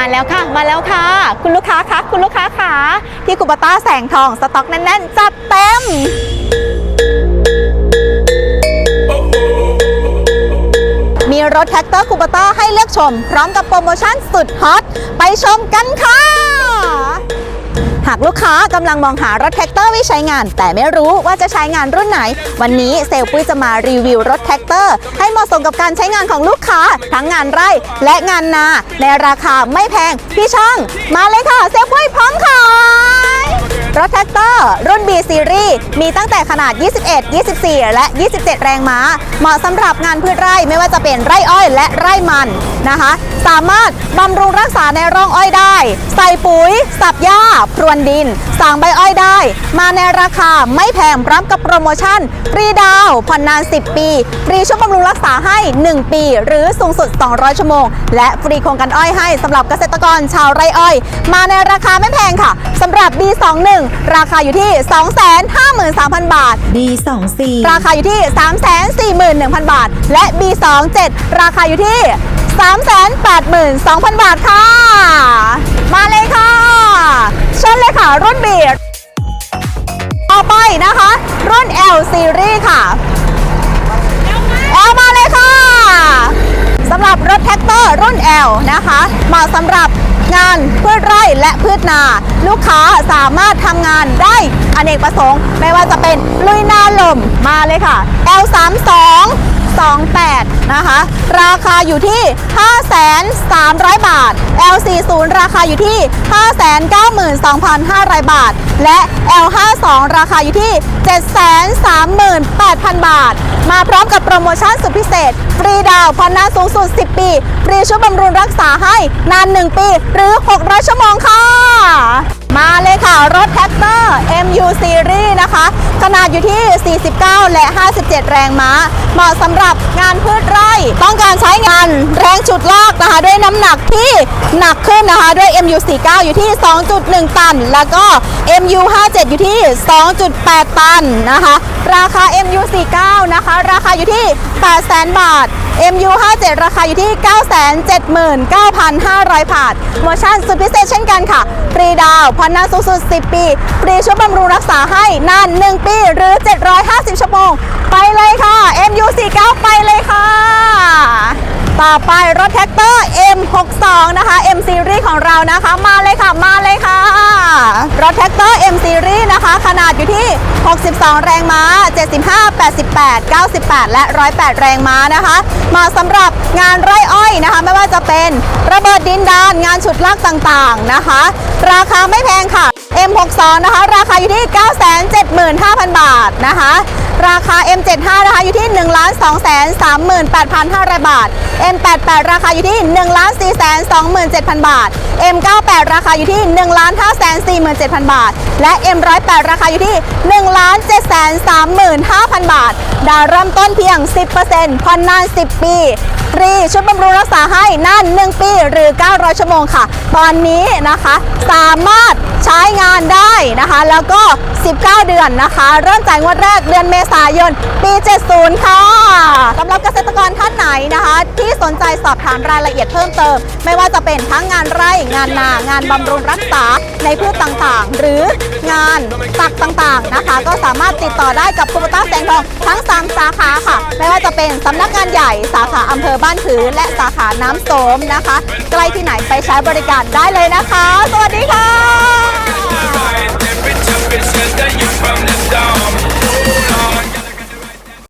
มาแล้วค่ะ มาแล้วค่ะ คุณลูกค้าคะคุณลูกค้าขาที่กุปต้าแสงทองสต็อกแน่นๆ จัดเต็มมีรถแท็กเตอร์คูปต้าให้เลือกชม พร้อมกับโปรโมชั่นสุดฮอต ไปชมกันค่ะากลูกค้ากำลังมองหารถแท็กเตอร์ไว้ใช้งาน แต่ไม่รู้ว่าจะใช้งานรุ่นไหน วันนี้เซลปุ้ยจะมารีวิวรถแท็กเตอร์ ให้เหมาะสมกับการใช้งานของลูกค้า ทั้งงานไร่และงานนา ในราคาไม่แพง พี่ช่าง มาเลยค่ะ เซลปุ้ยพร้อมค่ะ รถแท็กเตอร์รุ่น B Series มีตั้งแต่ขนาด 21 24 และ 27 แรงม้า เหมาะสำหรับงานพืชไร่ไม่ว่าจะเป็นไร่อ้อยและไร่มันนะคะ สามารถบำรุงรักษาในร่องอ้อยได้ ใส่ปุ๋ย สับหญ้า พรวนดิน สางใบอ้อยได้ มาในราคาไม่แพงพร้อมกับโปรโมชั่นฟรีดาวผ่อนนาน 10 ปีฟรีช่วยบำรุงรักษาให้ 1 ปี หรือสูงสุด 200 ชั่วโมง และฟรีโครงการอ้อยให้สำหรับเกษตรกรชาวไร่อ้อย มาในราคาไม่แพงค่ะสำหรับ B21 ราคาอยู่ที่ 253,000 บาท B24 ราคาอยู่ที่ 341,000 บาท และ B27 ราคาอยู่ที่ 382,000 บาทค่ะ มาเลยค่ะเชิญเลยค่ะ รุ่น B ต่อไปนะคะ รุ่น L Series ค่ะ L มาเลยค่ะสำหรับรถแท็กเตอร์รุ่น L นะคะเหมาะสำหรับงานพืชไร่และพืชนา ลูกค้าสามารถทำงานได้อเนกประสงค์ ไม่ว่าจะเป็นลุยนาลมมาเลยค่ะ L 3 2 28 นะคะ ราคาอยู่ที่ 5,300 บาท L 4 0 ราคาอยู่ที่ 592,500 บาท และ L 5 2 ราคาอยู่ที่ 738,000 บาท มาพร้อมกับโปรโมชั่นสุดพิเศษ ฟรีดาวน์ผ่อนนาสูงสุด 10 ปี ฟรีช่วยบำรุงรักษาให้นาน 1 ปี หรือ 600 ชั่วโมงค่ะ มาเลยค่ะ รถแท็กเตอร์ MU Series นะคะ ขนาดอยู่ที่ 49 และ 57 แรงม้า เหมาะสำหรับงานพืชไร่ ต้องการใช้งานแรงฉุดลากนะคะ ด้วยน้ำหนักที่หนักขึ้นนะคะ ด้วย MU 49 อยู่ที่ 2.1 ตัน แล้วก็ MU 57 อยู่ที่ 2.8 ตันนะคะ ราคา MU 49 นะคะ ราคาอยู่ที่ 800,000 บาท MU 57 ราคาอยู่ที่ 979,500 บาทโมชั่นสุดพิเศษเช่นกันค่ะฟรีดาวน์ผ่อนนานสูงสุด 10 ปีฟรีช่วยบำรุงรักษาให้นาน 1 ปี หรือ 750 ชั่วโมง ไปเลยค่ะ MU 49 ไปเลยค่ะ ต่อไปรถแท็กเตอร์ M62 นะคะ M Series ของเรานะคะ มาเลยค่ะมาเลยค่ะ รถแท็กเตอร์ M Series นะคะ ขนาดอยู่ที่ 62 แรงม้า 75 88 98 และ 108 แรงม้านะคะมาสำหรับงานไร่อ้อยนะคะ ไม่ว่าจะเป็นระเบิดดินดานงานฉุดลากต่างๆนะคะ ราคาไม่แพงค่ะ M62 นะคะ ราคาอยู่ที่ 975,000 บาทนะคะ ราคา M75 นะคะอยู่ที่ 1 2 3 8 5 0 0 บาท M88 ราคาอยู่ที่ 1 4 2 7 0 0 0 บาท M98 ราคาอยู่ที่ 1 5 4 7 0 0 บาท และ M108 ราคาอยู่ที่ 1 7 3 5 0 0 0 บาท ดาวเริ่มต้นเพียง 10%ผ่อนนาน 10 ปีฟรีชุดบำรุงรักษาให้นาน 1 ปีหรือ 900 ชั่วโมงค่ะ ตอนนี้นะคะ สามารถ ใช้งานได้นะคะ แล้วก็ 19 เดือนนะคะ เริ่มจ่ายงวดแรกเดือนเมษายน ปี 70 ค่ะสำหรับเกษตรกรท่านไหนนะคะ ที่สนใจสอบถามรายละเอียดเพิ่มเติม ไม่ว่าจะเป็นทั้งงานไร่งานนางานบำรุงรักษาในพืชต่างๆ หรืองานตักต่างๆนะคะ ก็สามารถติดต่อได้กับคูปต้าแสงทองทั้ง 3 สาขาค่ะ ไม่ว่าจะเป็นสำนักงานใหญ่สาขาอำเภอบ้านผือและสาขาน้ำโสมนะคะ ใกล้ที่ไหนไปใช้บริการได้เลยนะคะสวัสดีค่ะ